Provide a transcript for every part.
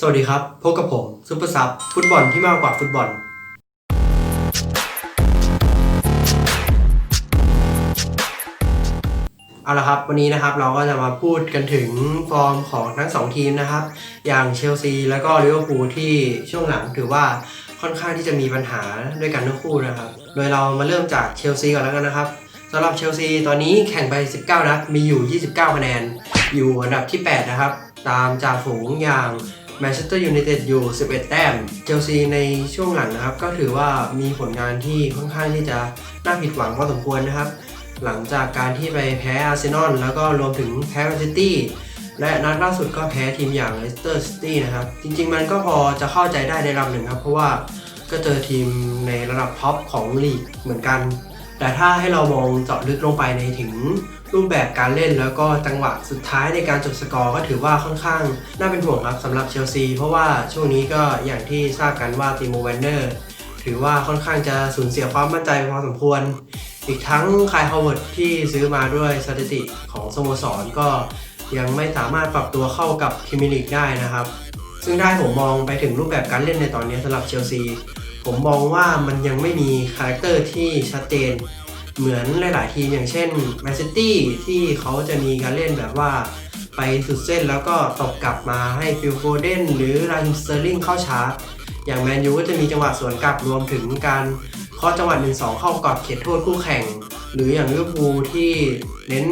สวัสดีครับ พบกับผมซุปเปอร์ซับฟุตบอลที่มากกว่าฟุตบอล เอาละครับวันนี้นะครับเราก็จะมาพูดกันถึงฟอร์มของทั้งสองทีมนะครับ อย่างเชลซีแล้วก็ลิเวอร์พูลที่ช่วงหลังถือว่าค่อนข้างที่จะมีปัญหาด้วยกันทั้งคู่นะครับ โดยเรามาเริ่มจากเชลซีก่อนแล้วกันนะครับสำหรับเชลซีตอนนี้แข่งไป 19 นัดมีอยู่ 29 คะแนน อยู่อันดับที่ 8 นะครับ ตามจ่าฝูงอย่าง แมนเชสเตอร์ยูไนเต็ดอยู่ 11 แต้ม เชลซีในช่วงหลังนะครับ ก็ถือว่ามีผลงานที่ค่อนข้างที่จะน่าผิดหวังพอสมควรนะครับ หลังจากการที่ไปแพ้อาร์เซนอลแล้วก็รวมถึงแพ้แมนซิตี้และนัดล่าสุดก็แพ้ทีมอย่างเลสเตอร์ซิตี้นะครับ จริงๆมันก็พอจะเข้าใจได้ในระดับหนึ่งครับ เพราะว่าก็เจอทีมในระดับท็อปของลีกเหมือนกัน แต่ถ้าให้เรามองเจาะลึกลงไปในถึง รูปแบบการเล่นแล้วก็จังหวะสุดท้ายในการจบสกอร์ก็ถือว่าค่อนข้างน่าเป็นห่วงครับสำหรับเชลซี เพราะว่าช่วงนี้ก็อย่างที่ทราบกันว่าติโมแวนเนอร์ถือว่าค่อนข้างจะสูญเสียความมั่นใจพอสมควร อีกทั้งคายฮาวเวิร์ดที่ซื้อมาด้วยสถิติของสโมสรก็ยังไม่สามารถปรับตัวเข้ากับพรีมียร์ลีกได้นะครับ ซึ่งได้ผมมองไปถึงรูปแบบการเล่นในตอนนี้สำหรับเชลซีผมมองว่ามันยังไม่มีคาแรคเตอร์ที่ชัดเจน เหมือนหลาย ๆ ทีมอย่างเช่นแมนซิตี้ที่เขาจะมีการเล่นแบบว่าไปสุดเส้นแล้วก็ตบกลับมาให้ฟิลโฟเดนหรือราฮิมสเตอร์ลิงเข้าชาร์จอย่างแมนยูก็จะมีจังหวะสวนกลับรวมถึงการเคาะจังหวะ1-2เข้ากรอบเขตโทษคู่แข่ง หรืออย่างลิเวอร์พูลที่เน้น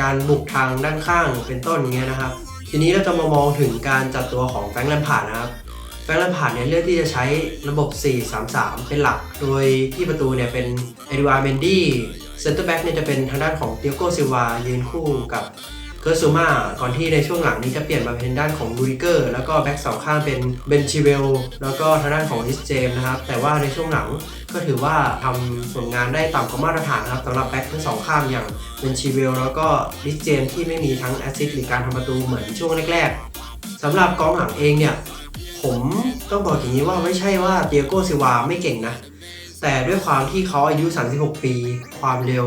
การบุกทางด้านข้างเป็นต้นเงี้ยนะครับ ทีนี้เราจะมามองถึงการจัดตัวของแฟรงค์แลมพาร์ดนะครับ แฟรงค์ลมพาร์ดเนี่ยเลือกที่จะใช้ระบบ 4-3-3 เป็นหลัก โดยที่ประตูเนี่ยเป็นเอดิวาร์เมนดี้เซนเตอร์แบ็กเนี่ยจะเป็นทางด้านของเตียโกซิลวายืนคู่กับเคิร์ซูมาก่อนที่ในช่วงหลังนี้จะเปลี่ยนมาเป็นด้านของลูริเกอร์ แล้วก็แบ็กสองข้างเป็นเบนชิเวล แล้วก็ทางด้านของลิสเจมนะครับ แต่ว่าในช่วงหลังก็ถือว่าทำผลงานได้ต่ำกว่ามาตรฐานนะครับสำหรับแบ็กทั้งสองข้างอย่างเบนชิเวล แล้วก็ลิสเจมที่ไม่มีทั้งแอสซิสต์หรือการทำประตูเหมือนช่วงแรกๆสำหรับกองหลังเองเนี่ย ผมต้องบอกอย่างนี้ว่าไม่ใช่ว่าเตียโกซิวาไม่เก่งนะ แต่ด้วยความที่เขาอายุ 36 ปี ความเร็ว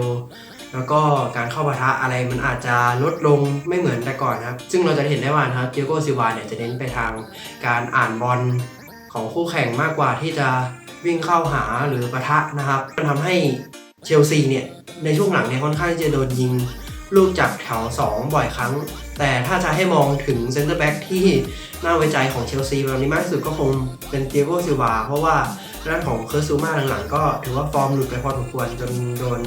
แล้วก็การเข้าปะทะอะไรมันอาจจะลดลงไม่เหมือนแต่ก่อนนะครับ ซึ่งเราจะเห็นได้ว่านะครับเตียโกซิวาเนี่ยจะเน้นไปทางการอ่านบอลของคู่แข่งมากกว่าที่จะวิ่งเข้าหาหรือปะทะนะครับมันทำให้เชลซีเนี่ยในช่วงหลังเนี่ยค่อนข้างจะโดนยิง ลูกจากแถว 2 บ่อยครั้ง แต่ถ้าจะให้มองถึงเซนเตอร์แบ็กที่น่าไว้ใจของเชลซีแบบนี้มากที่สุดก็คงเป็นเตียโกซิลวาเพราะว่าด้านของเคอร์ซูมาหลังๆก็ถือว่าฟอร์มหลุดไปพอสมควรจนโดน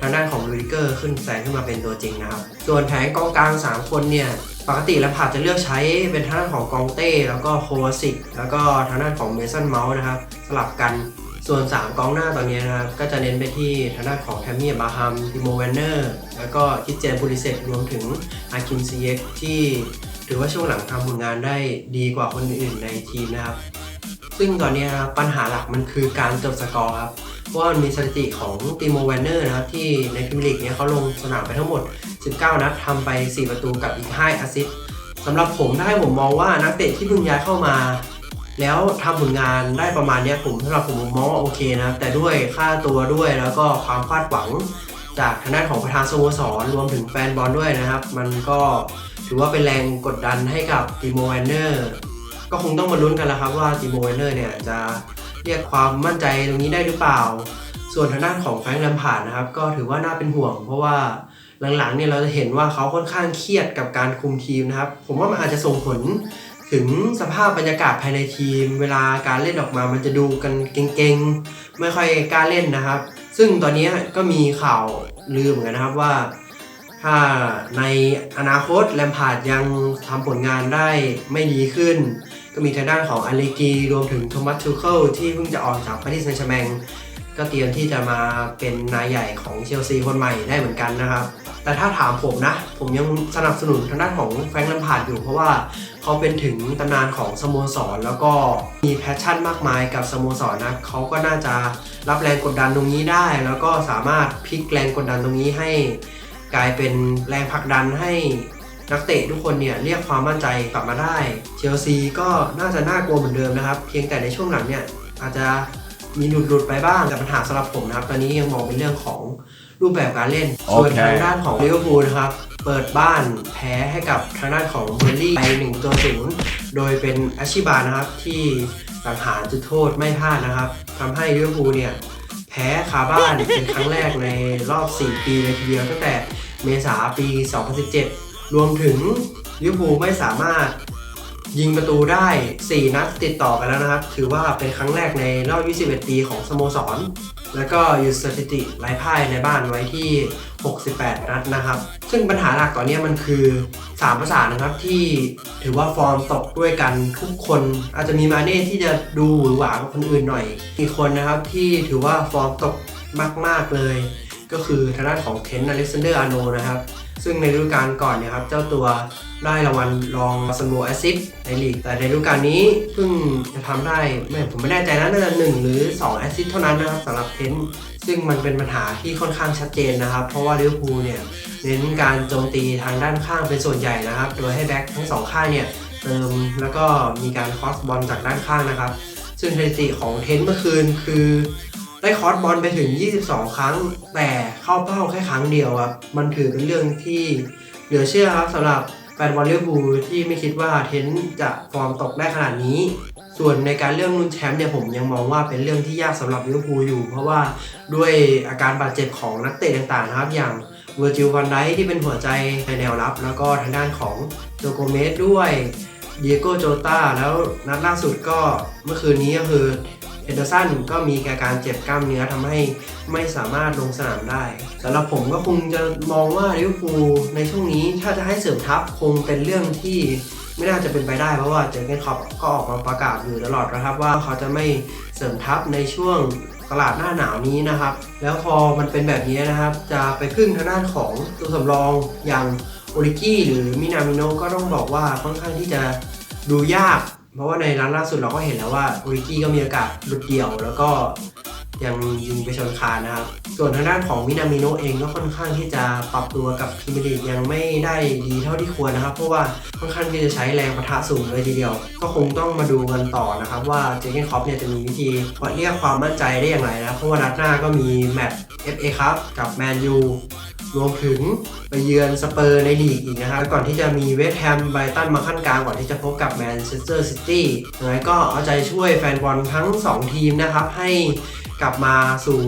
ทางด้านของลูริเกอร์ขึ้นแซงขึ้นมาเป็นตัวจริงนะครับ ส่วนแผงกองกลาง 3 คนเนี่ย ปกติแล้วผาดจะเลือกใช้เป็นทางด้านของกองเต้ แล้วก็โควาสิกแล้วก็ทางด้านของเมสันเมาส์นะครับ สลับกัน ส่วน 3กองหน้าตอนนี้นะครับก็จะเน้นไปที่ทางด้านของแทมมี่บาฮัมติโมแวนเนอร์แล้วก็คิดเจนบูริเซตรวมถึงอาคิมซีเอ็กที่ถือว่าช่วงหลังทำผลงานได้ดีกว่าคนอื่นในทีมนะครับ ซึ่งตอนนี้นะครับปัญหาหลักมันคือการจบสกอร์ครับเพราะว่ามันมีสถิติของติโมแวนเนอร์นะครับที่ในพรีเมียร์ลีกเนี่ยเขาลงสนามไปทั้งหมด 19 นัดทำไป 4 ประตูกับอีก 5 แอสซิสต์สำหรับผมถ้าให้ผมมองว่านักเตะที่เพิ่งย้ายเข้ามา แล้วทำผลงานได้ประมาณนี้ผมสำหรับผมมมองว่าโอเคนะแต่ด้วยค่าตัวด้วยแล้วก็ความคาดหวัง จากทางด้านของประธานสโมสรรวมถึงแฟนบอลด้วยนะครับ มันก็ถือว่าเป็นแรงกดดันให้กับติโมแวนเนอร์ก็คงต้องมาลุ้นกันแล้วครับว่าติโมแวนเนอร์เนี่ยจะเรียกความมั่นใจตรงนี้ได้หรือเปล่า ส่วนทางด้านของแฟรงค์ลมพาร์ดนะครับก็ถือว่าน่าเป็นห่วง เพราะว่าหลังๆเนี่ยเราจะเห็นว่าเขาค่อนข้างเครียดกับการคุมทีมนะครับ ผมว่ามันอาจจะส่งผล ถึงสภาพบรรยากาศภายในทีม เวลาการเล่นออกมามันจะดูกันเก่งๆ ไม่ค่อยกล้าเล่นนะครับ ซึ่งตอนนี้ก็มีข่าวลือเหมือนกันนะครับว่า ถ้าในอนาคตแลมพาร์ดยังทำผลงานได้ไม่ดีขึ้น ก็มีทางด้านของอเลกีรวมถึงโทมัสทูเคิลที่เพิ่งจะออกจากปารีสแซงต์แชร์แมงก็เตรียมที่จะมาเป็นนายใหญ่ของเชลซีคนใหม่ได้เหมือนกันนะครับ แต่ถ้าถามผมนะ ผมยังสนับสนุนทางด้านของแฟรงค์แลมพาร์ดอยู่เพราะว่า เขาเป็นถึงตำนานของสโมสร แล้วก็มีแพชชั่นมากมายกับสโมสรนะเขาก็น่าจะรับแรงกดดันตรงนี้ได้ แล้วก็สามารถพลิกแรงกดดันตรงนี้ให้กลายเป็นแรงผลักดันให้นักเตะทุกคนเนี่ยเรียกความมั่นใจกลับมาได้ เชลซีก็น่าจะน่ากลัวเหมือนเดิมนะครับ เพียงแต่ในช่วงหลังเนี่ยอาจจะมีหลุดหลุดๆไปบ้างแต่ปัญหาสำหรับผมนะครับ ตอนนี้ยังมองเป็นเรื่องของ รูปแบบการเล่นโอส่วนเคทางด้านของลิเวอร์พูลนะครับ เปิดบ้านแพ้ให้กับทางด้านของเบอร์ลี่ไป1ตัวศูนย์โดยเป็นอาชิบานะครับที่สังหารจุดโทษไม่พลาดนะครับทำให้ลิเวอร์พูลเนี่ยแพ้คาบ้านเป็นครั้งแรกในรอบ 4 ปีเลยทีเดียวตั้งแต่เมษาปี 2017 รวมถึงลิเวอร์พูลไม่สามารถยิงประตูได้ 4 นัดติดต่อกันแล้วนะครับ ถือว่าเป็นครั้งแรกในรอบ 21 ปีของสโมสร แล้วก็หยุดสถิติไร้พ่ายในบ้านไว้ที่ 68 นัดนะครับ ซึ่งปัญหาหลักตอนนี้มันคือ3ภาษานนะครับที่ถือว่าฟอร์มตกด้วยกันทุกคนอาจจะมีมาเน่ที่จะดูหวือหวากว่าคนอื่นหน่อย อีกคนนะครับที่ถือว่าฟอร์มตกมาก ๆเลย ก็คือทางด้านของเทนต์อเล็กซานเดอร์อาโนนะครับ ซึ่งในฤดูกาลก่อนเนี่ยครับ เจ้าตัวได้รางวัลรองซันโบแอซิสในลีก แต่ในฤดูกาลนี้เพิ่งจะทำได้ไม่ผมไม่แน่ใจนะน่าจะหนึ่งหรือ2แอซิสเท่านั้นนะครับสำหรับเทนต์ซึ่งมันเป็นปัญหาที่ค่อนข้างชัดเจนนะครับ เพราะว่าลิเวอร์พูลเนี่ยเน้นการโจมตีทางด้านข้างเป็นส่วนใหญ่นะครับ โดยให้แบ็คทั้งสองข้างเนี่ยเติมแล้วก็มีการคอสบอลจากด้านข้างนะครับ ซึ่งสถิติของเทนต์เมื่อคืนคือ ได้คอร์สบอลไปถึง 22 ครั้ง แต่เข้าเป้าแค่ครั้งเดียวครับ มันถือเป็นเรื่องที่เหลือเชื่อครับสำหรับแฟนบอลลิเวอร์พูลที่ไม่คิดว่าเทนต์จะฟอร์มตกได้ขนาดนี้ ส่วนในการเรื่องลุ้นแชมป์เนี่ยผมยังมองว่าเป็นเรื่องที่ยากสำหรับลิเวอร์พูลอยู่ เพราะว่าด้วยอาการบาดเจ็บของนักเตะต่างๆนะครับอย่างเวอร์จิลวันไดที่เป็นหัวใจในแนวรับ แล้วก็ทางด้านของโจโกเมสด้วยเดียโกโจตาแล้วนัดล่าสุดก็เมื่อคืนนี้ก็คือเฮนเดอร์สันก็มีอาการเจ็บกล้ามเนื้อทำให้ไม่สามารถลงสนามได้สำหรับผมก็คงจะมองว่าลิเวอร์พูลในช่วงนี้ถ้าจะให้เสริมทัพคงเป็นเรื่องที่ไม่น่าจะเป็นไปได้เพราะว่าเจอร์เกนคอปก็ออกมาประกาศอยู่ตลอดนะครับว่าเขาจะไม่เสริมทัพในช่วงตลาดหน้าหนาวนี้นะครับ แล้วพอมันเป็นแบบนี้นะครับ จะไปพึ่งทางด้านของตัวสำรองอย่างโอริกี้หรือมินามิโนก็ต้องบอกว่าค่อนข้างที่จะดูยาก เพราะว่าในร้นล่าสุดเราก็เห็นแล้วว่าโอริกี้ก็มีโอกาสหลุดเดี่ยว แล้วก็ยังยิงไปชนคานนะครับ ส่วนทางด้านของมินามิโนเองก็ค่อนข้างที่จะปรับตัวกับพรีเมียร์ลีกยังไม่ได้ดีเท่าที่ควรนะครับ เพราะว่าค่อนข้างที่จะใช้แรงปะทะสูงเลยทีเดียว ก็คงต้องมาดูกันต่อนะครับ ว่าเจเกนคอปเนี่ยจะมีวิธีเรียกความมั่นใจได้อย่างไรนะเพราะว่านัดหน้าก็มีแมตช์ FA ครับกับแมนยู รวมถึงไปเยือนสเปอร์ในลีกอีกนะครับก่อนที่จะมีเวสต์แฮมไบตันมาขั้นกลางก่อนที่จะพบกับแมนเชสเตอร์ซิตี้ยังไงก็เอาใจช่วยแฟนบอลทั้ง 2 ทีมนะครับให้กลับมาสู่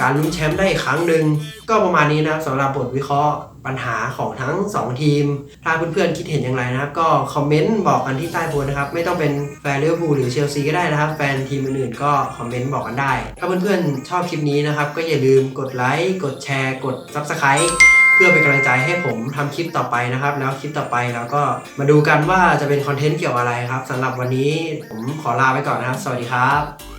การลุ้นแชมป์ได้อีกครั้งหนึ่งก็ประมาณนี้นะครับสำหรับบทวิเคราะห์ ปัญหาของทั้ง 2 ทีม ถ้าเพื่อนๆคิดเห็นอย่างไรนะครับ ก็คอมเมนต์บอกกันที่ใต้โพสนะครับ ไม่ต้องเป็นแฟนลิเวอร์พูลหรือเชลซีก็ได้นะครับ แฟนทีมอื่นๆก็คอมเมนต์บอกกันได้ ถ้าเพื่อนๆชอบคลิปนี้นะครับ ก็อย่าลืมกดไลค์กดแชร์ กด Subscribe เพื่อเป็นกำลังใจให้ผมทำคลิปต่อไปนะครับ แล้วคลิปต่อไปเราก็มาดูกันว่าจะเป็นคอนเทนต์เกี่ยวอะไรครับสำหรับวันนี้ผมขอลาไปก่อนนะครับ สวัสดีครับ